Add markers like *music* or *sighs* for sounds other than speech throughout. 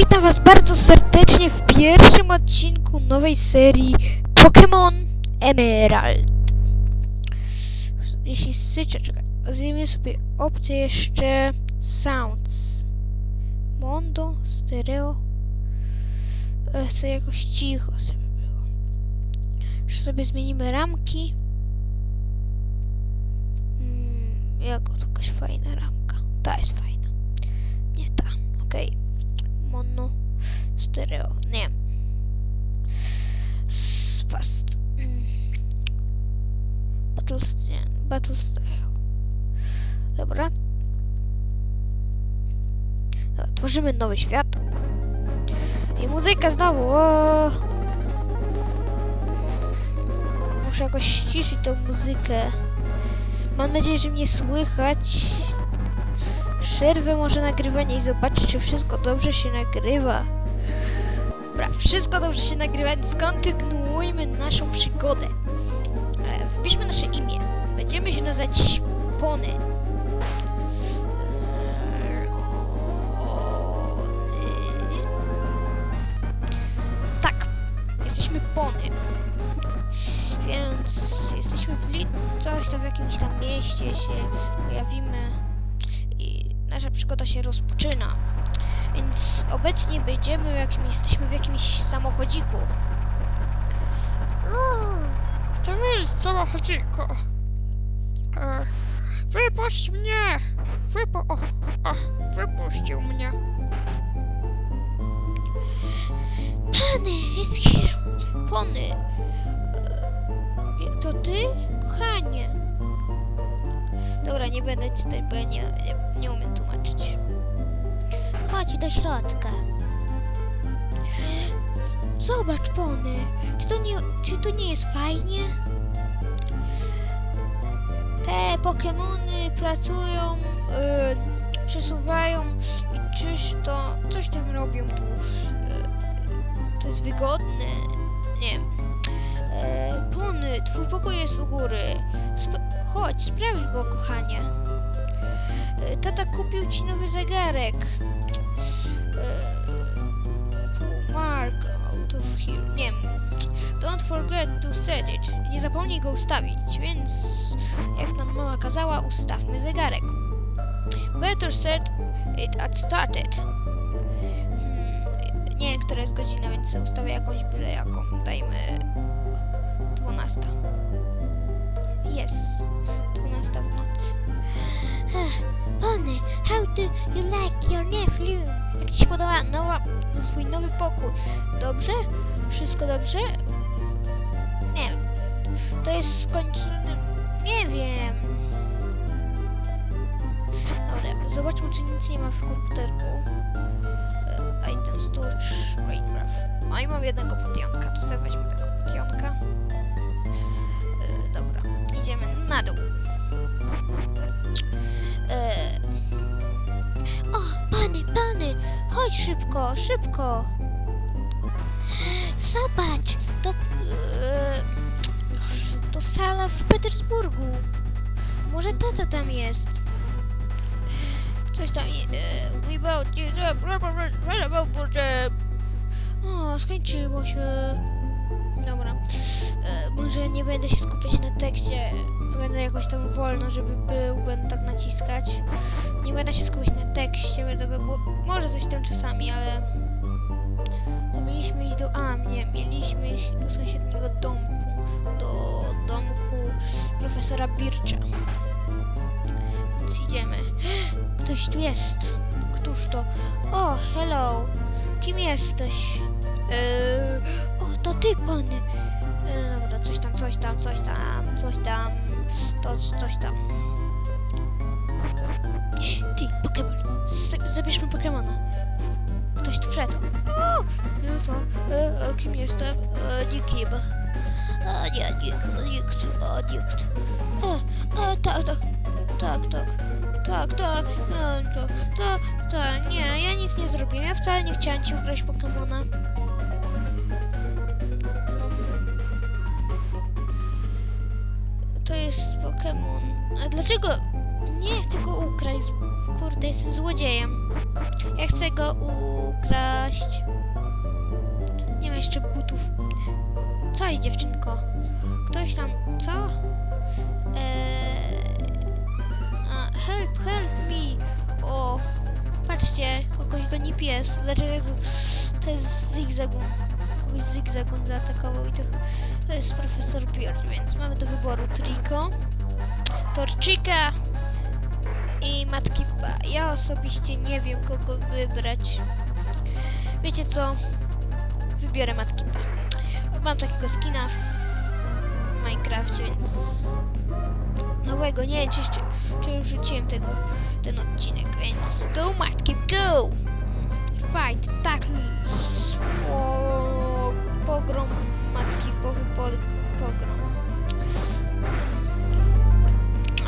witam was bardzo serdecznie w pierwszym odcinku nowej serii Pokémon Emerald. Jeśli syczę, czekaj, zjemy sobie opcję jeszcze Sounds. Mondo, stereo. E, Chcę jakoś cicho sobie było. Już sobie zmienimy ramki. Mm, jak to jakaś fajna ramka. Ta jest fajna. Nie ta, okej mono, stereo, nie. S- Fast. Mm. Battle, battle stereo. Dobra. Dobra. Tworzymy nowy świat. I muzyka znowu. O! Muszę jakoś ściszyć tą muzykę. Mam nadzieję, że mnie słychać. Przerwę może nagrywanie i zobaczyć, czy wszystko dobrze się nagrywa. Dobra, wszystko dobrze się nagrywa, więc kontynuujmy naszą przygodę. E, Wpiszmy nasze imię. Będziemy się nazywać Pony. E. Tak, jesteśmy Pony. Więc jesteśmy w li... coś tam w jakimś tam mieście się pojawimy nasza przygoda się rozpoczyna. Więc obecnie będziemy w jakimś, jesteśmy w jakimś samochodziku. Chcę wyjść z samochodziku. E, wypuść mnie! Wypu... O, o, wypuścił mnie. Pony is here. Pony. E, To ty? Kochanie. Dobra, nie będę czytać, bo ja nie, nie, nie umiem tłumaczyć. Chodź do środka. Zobacz, Pony. Czy to nie, czy to nie jest fajnie? Te Pokemony pracują, e, przesuwają i czyż to coś tam robią tu. E, to jest wygodne. Nie wiem. E, Pony, twój pokój jest u góry. Sp- chodź, sprawdź go, kochanie. E, tata kupił ci nowy zegarek. E, Mark out of here. Nie. Don't forget to set it. Nie zapomnij go ustawić, więc jak nam mama kazała, ustawmy zegarek. Better set it at started. Hmm, nie wiem, która jest godzina, więc ustawię jakąś byle jaką. Dajmy 12. Jest. 12 w nocy. Pony, how do you like your nephew? Jak ci się podoba nowa, swój nowy pokój? Dobrze? Wszystko dobrze? Nie wiem. To jest skończone... Nie wiem. Dobra, zobaczmy, czy nic nie ma w komputerku. E, Item storage, Raycraft. No i mam jednego potionka, to sobie weźmy tego potionka. Idziemy na dół. E, o, pany, pany, chodź szybko, szybko. Zobacz, to, e, to sala w Petersburgu. Może tata tam jest. Coś tam. E. O, skończyło się. Dobra. Może nie będę się skupiać na tekście. Będę jakoś tam wolno, żeby był. Będę tak naciskać. Nie będę się skupiać na tekście. Będę było, może coś tam czasami, ale. To mieliśmy iść do. A, nie, mieliśmy iść do sąsiedniego domku. Do domku profesora Bircza. Więc idziemy. *gasps* Ktoś tu jest. Któż to? O, hello. Kim jesteś? Eee, o, to ty, pany. Coś tam, coś tam, coś tam, coś tam. To coś tam. Ty, Pokemon. Z- Zabierzmy Pokemona. Ktoś tu wszedł. O, nie to. E, e, kim jestem? E, nikim. A nie, nikt, nikt, a nikt. E, e, tak, tak, tak, tak. Tak, tak, e, tak, tak, tak, nie, ja nic nie zrobiłem, ja wcale nie chciałem ci ukraść Pokemona. Jest Pokemon. A dlaczego? Nie chcę go ukraść. Kurde, jestem złodziejem. Ja chcę go ukraść. Nie ma jeszcze butów. Co jest dziewczynko? Ktoś tam... Co? Eee... A, help, help me! O, patrzcie, kogoś goni pies. Znaczy, to jest, to zigzagun. Kogoś zigzagun zaatakował i to, to jest profesor Beard, więc mamy do wyboru Trico, Torchika i Matki Ba. Ja osobiście nie wiem, kogo wybrać. Wiecie co? Wybiorę Matki Ba. Mam takiego skina w Minecrafcie, więc nowego, nie wiem czy, czy już rzuciłem tego, ten odcinek, więc go matki, go! Fight, o, pogrom matki, powy po, pogrom.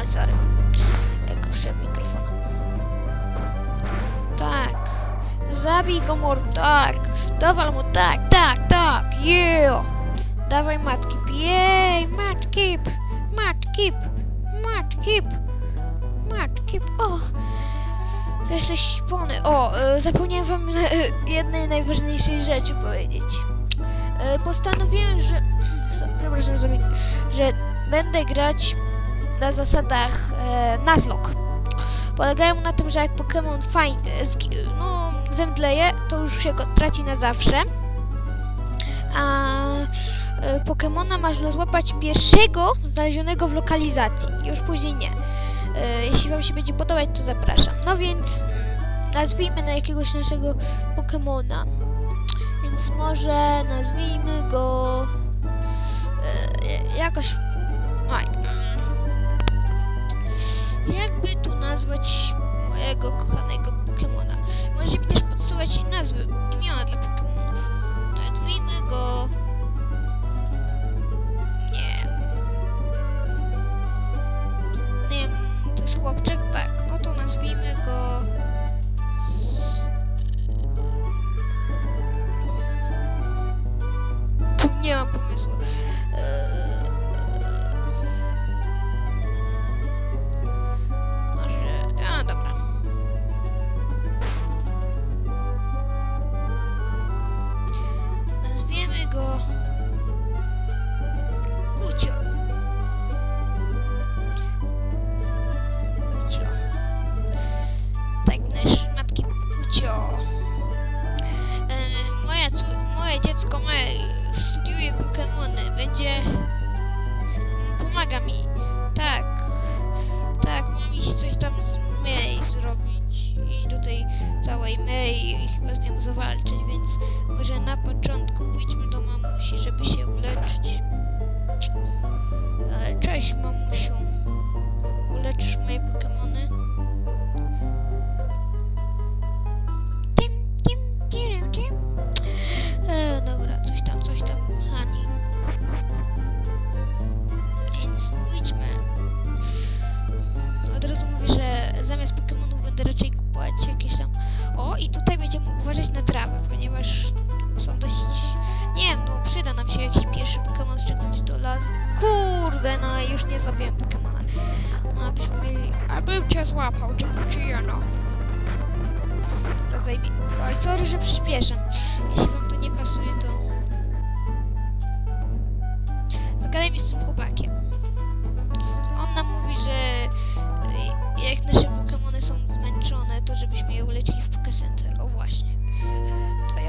A sorry, jak ruszę mikrofonem. Tak, zabij go tak, dawaj mu, tak, tak, tak, yeah! Dawaj matki, jej, matki, matki, Matkip! Matkip! O! To jesteś śpony. O, e, zapomniałem wam e, jednej najważniejszej rzeczy powiedzieć. E, postanowiłem, że... Przepraszam że będę grać na zasadach e, Nuzlocke. Polegają na tym, że jak Pokémon fajnie, no, zemdleje, to już się go traci na zawsze. A e, Pokemona można złapać pierwszego znalezionego w lokalizacji. Już później nie. E, Jeśli Wam się będzie podobać, to zapraszam. No więc mm, nazwijmy na jakiegoś naszego Pokemona. Więc może nazwijmy go e, jakoś. Aj. Jakby tu nazwać mojego kochanego Pokemona? Może mi też podsyłać nazwy, imiona dla Pokemonów. Nazwijmy go. Nie. Nie to jest chłopczyk? 个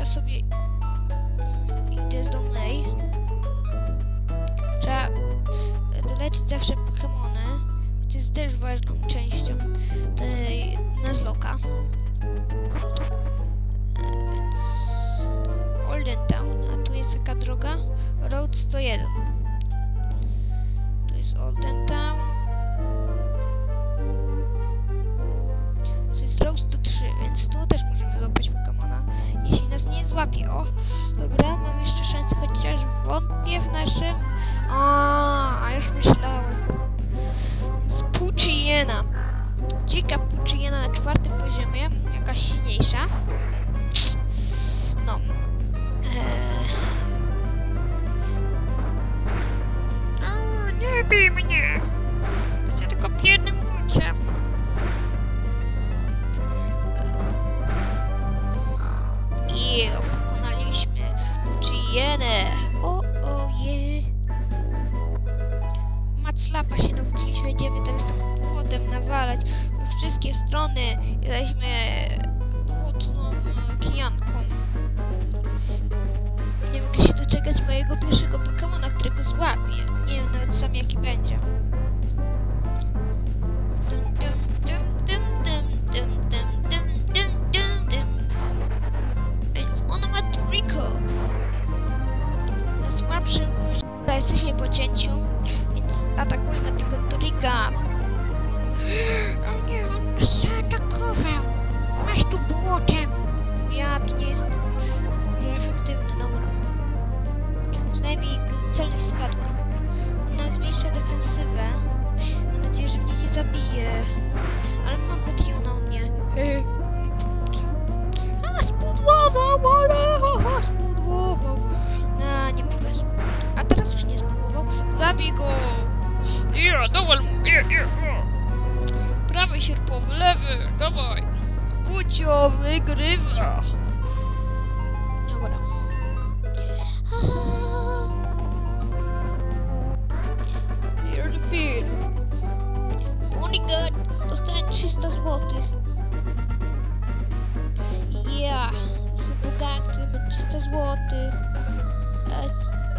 ja sobie idę do May. Trzeba leczyć zawsze Pokemony. To jest też ważną częścią tej Nuzlocke'a. Więc Olden Town, a tu jest jaka droga? Road 101. Tu jest Olden Town. To jest Road 103, więc tu złapie, o! Dobra, mam jeszcze szansę, chociaż wątpię w naszym... A, już myślałem. Więc Puchijena. Dzika Puchijena na czwartym Kutchov, incrível. E agora? Meu ah. filho. Punigat, bastante estas botas. Yeah, se bugate, estas botas.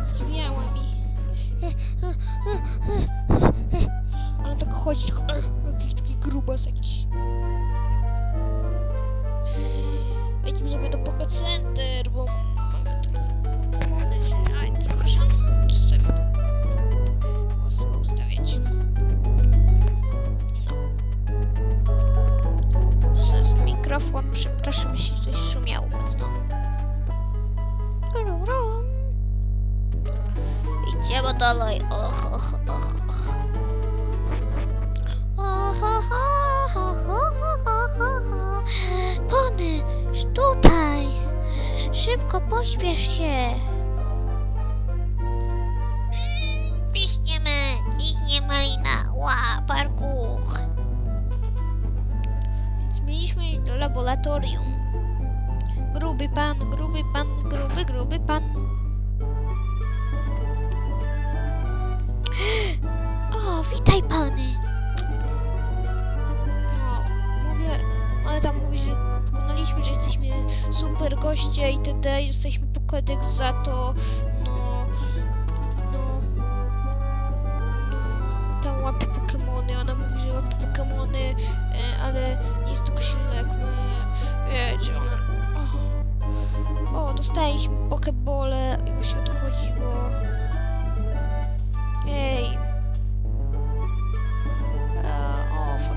Zwiała mi. Ale tak chodzi, tylko taki grubas jakiś. Pocket Center, bo mamy trochę Pokemony się... Aj, przepraszam. Sobie to osło ustawiać. No. Przez mikrofon, przepraszam, jeśli coś szumiało mocno. Idziemy dalej. Och, och, och, och. Pony, tutaj! Szybko pośpiesz się! Piśniemy, ciśnie malina, ła, parkuch! Więc mieliśmy iść do laboratorium. Gruby pan, gruby pan, gruby, gruby pan. *gasps* O, witaj pany! No, mówię, ale tam mówi, że super goście itd. dostaliśmy pokotek za to, no, no, no, tam łapie Pokemony, ona mówi, że łapie Pokemony, e, ale nie jest tylko silna jak my, wiecie, ona, o, o, dostaliśmy Pokebole i właśnie o to chodziło.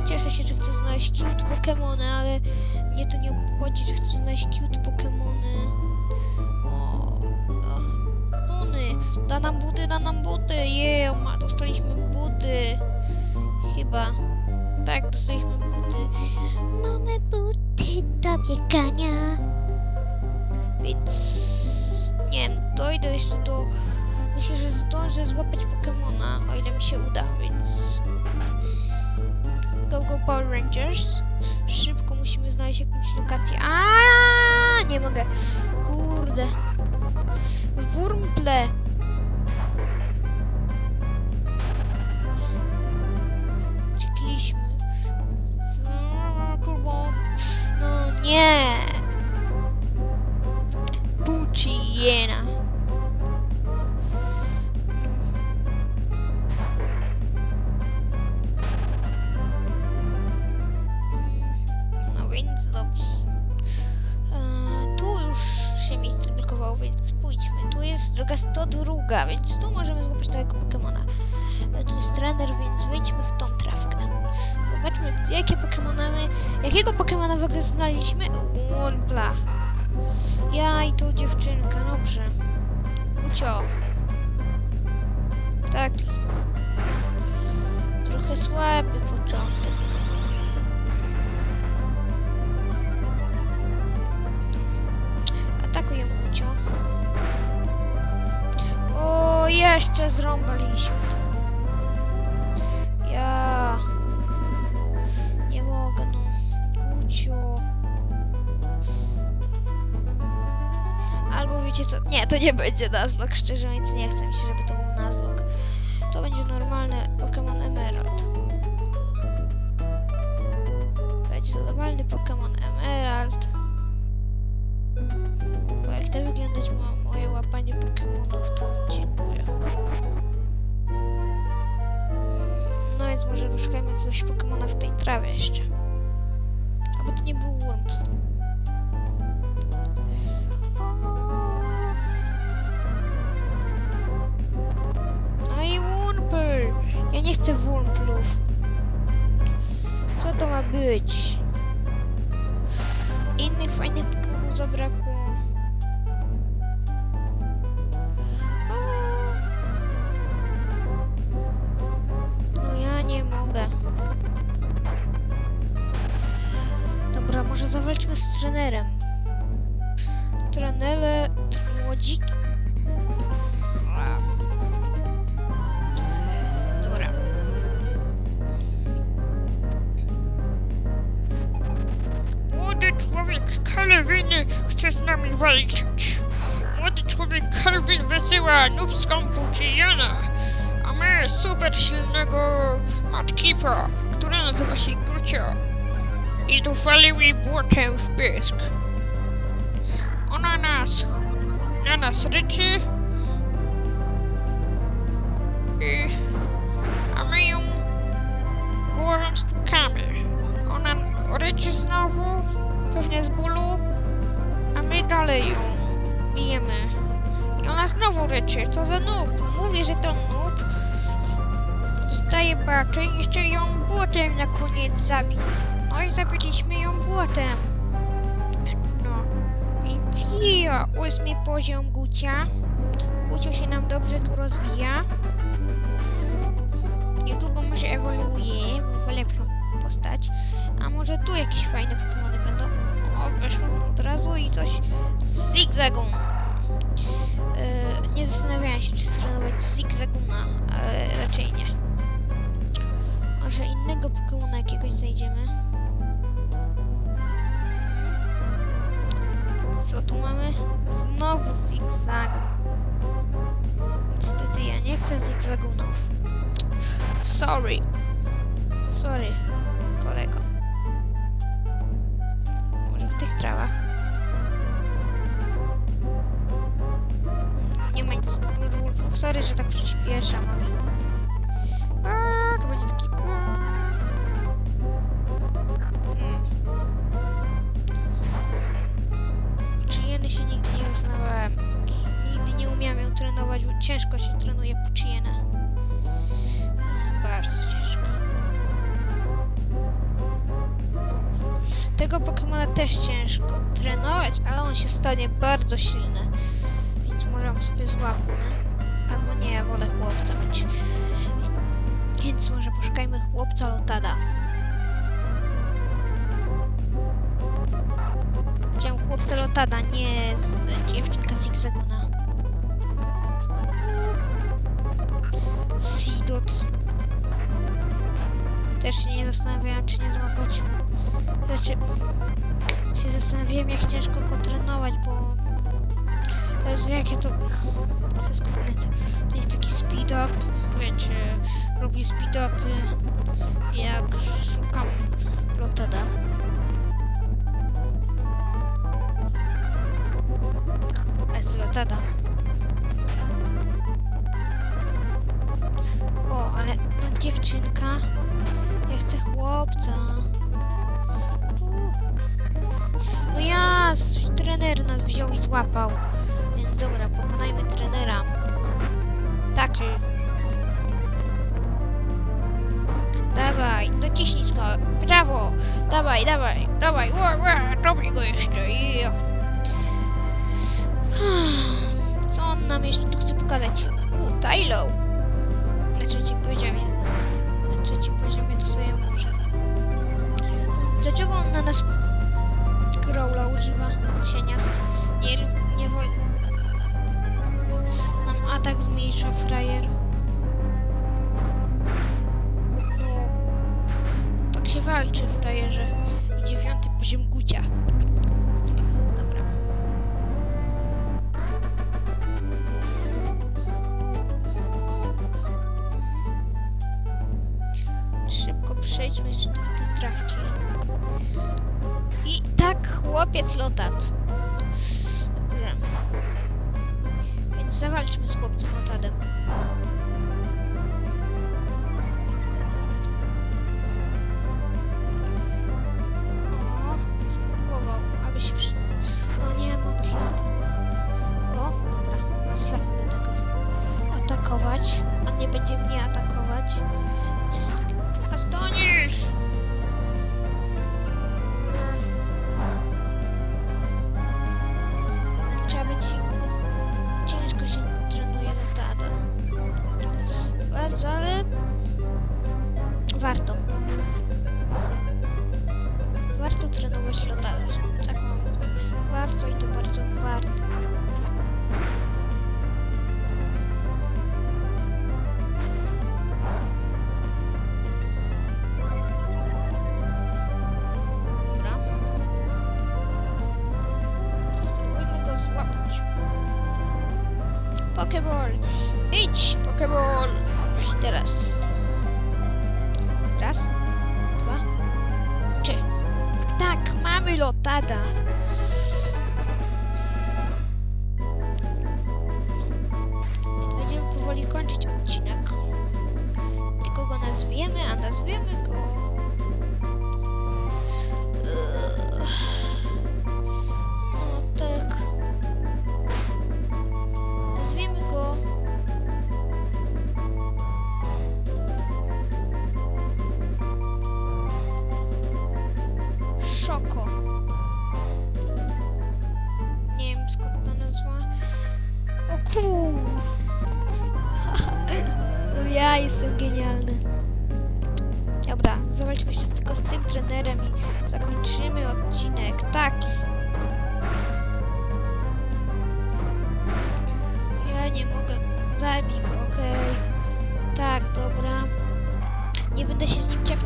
Cieszę się, że chcę znaleźć cute Pokemony, ale mnie to nie obchodzi, że chcę znaleźć cute o, Pony, da nam buty, da nam buty, je, ma, dostaliśmy buty. Chyba. Tak, dostaliśmy buty. Mamy buty do biegania. Więc nie wiem, dojdę jeszcze do. Myślę, że zdążę złapać Pokemona, o ile mi się uda, więc. Go Go Power Rangers. Szybko musimy znaleźć jakąś lokację. A nie mogę. Kurde. Wurmple. Uciekliśmy. Kurwa. No nie. Pucciena. No dobrze. E, tu już się miejsce blokowało, więc pójdźmy. Tu jest droga 102, więc tu możemy złapać nowego Pokemona. E, tu jest trener, więc wyjdźmy w tą trawkę. Zobaczmy, jakie Pokemona my... Jakiego Pokemona w ogóle znaleźliśmy? Wurmpla. Ja i tą dziewczynkę, dobrze. Ucio. Tak. Trochę słaby początek. Jeszcze zrąbaliśmy to. Ja... Nie mogę, no. Kucio. wiecie co? Nie, to nie będzie Nuzlocke, szczerze mówiąc nie chcę mi się, żeby to był Nuzlocke. To będzie normalny Pokémon Emerald. Będzie normalny Pokémon Emerald. Bo jak to wyglądać ma moje łapanie Pokémonów, to dziękuję. Więc może poszukajmy jakiegoś Pokémona w tej trawie jeszcze. Albo to nie był Wurmple. No i Wurmple! Ja nie chcę Wurmplów. Co to ma być? Innych fajnych Pokémonów zabrakło. Może zawalczmy z trenerem. Trenele... tr- Młodziki... Dobra. Młody człowiek Kelvin chce z nami walczyć. Młody człowiek Kelvin wysyła nubską Puchijana, a my super silnego Matkipa, która nazywa się Gucio. I dowalił jej błotem w pysk. Ona nas, na nas ryczy i, a my ją głową stukamy. Ona ryczy znowu, pewnie z bólu, a my dalej ją bijemy. I ona znowu ryczy, co za noob. Mówię, że to noob. Dostaje baty i jeszcze ją błotem na koniec zabił. No i zabiliśmy ją błotem. No, więc ja, ósmy poziom Gucia. Gucio się nam dobrze tu rozwija. Niedługo może ewoluuje w lepszą postać. A może tu jakieś fajne Pokémony będą? O, weszłem od razu i coś z Zigzagoon. Yy, nie zastanawiałem się, czy strenować Zigzaguna, ale raczej nie. Może innego Pokémona jakiegoś znajdziemy. Co tu mamy? Znowu Zigzagoon. Niestety ja nie chcę Zigzagunów. Sorry. Sorry, kolego. Może w tych trawach? Nie ma nic. Sorry, że tak przyspieszam, ale... A, to będzie taki... trenować, ciężko się trenuje puczyjenę. Bardzo ciężko. Tego Pokemona też ciężko trenować, ale on się stanie bardzo silny. Więc możemy sobie złapmy. Albo nie, wolę chłopca mieć. Więc może poszukajmy chłopca Lotada. Chciałem chłopca Lotada, nie dziewczynka Zigzaguna. Sidot. Też się nie zastanawiałem, czy nie złapać. Znaczy, się zastanawiałem, jak ciężko go trenować, bo... Jezu, jak ja to... Wszystko kręcę. To jest taki speed up, wiecie, robię speed upy, jak szukam Lotada. A co Lotada? O, ale dziewczynka. Ja chcę chłopca. No ja, trener nas wziął i złapał. Więc dobra, pokonajmy trenera. Taki. Dawaj, dociśnij go. Brawo. Dawaj, dawaj, dawaj. Ła, ła, go jeszcze. *sighs* Co on nam jeszcze tu chce pokazać? U, Tylo. Trzecim poziomie. Na trzecim poziomie to sobie może. Dlaczego on na nas Growla używa? Cienias. Nie, nie wol... Nam atak zmniejsza frajer. No... Tak się walczy, frajerze. I dziewiąty poziom Gucia. Przejdźmy jeszcze do tej trawki. I tak, chłopiec lotat. Dobrze. Więc zawalczmy z chłopcem lotadem. O, spróbował, aby się przy... O nie, moclapem. O, dobra, moclapem będę go atakować. On nie będzie mnie atakować. Stoniesz! Trzeba być... Ciężko się trenuje lotada. Bardzo, ale... Warto. Warto trenować lotada. Tak mam. Bardzo i to bardzo warto.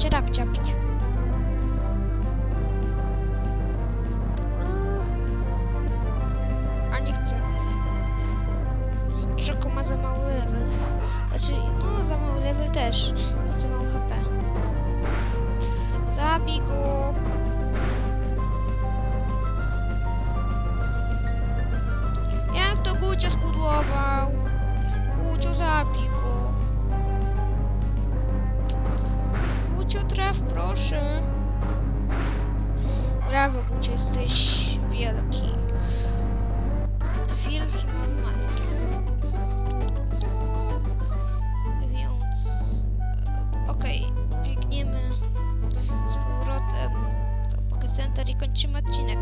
Się z nim Center i kończymy odcinek.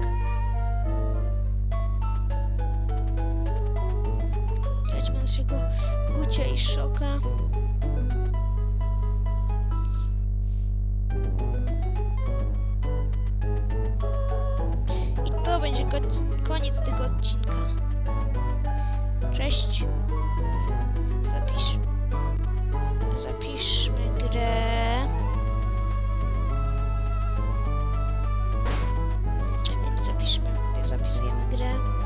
Naszego Gucia i Szoka. I to będzie ko- koniec tego odcinka. Cześć. Zapisz... Zapiszmy grę. Zapiszmy, zapisujemy grę.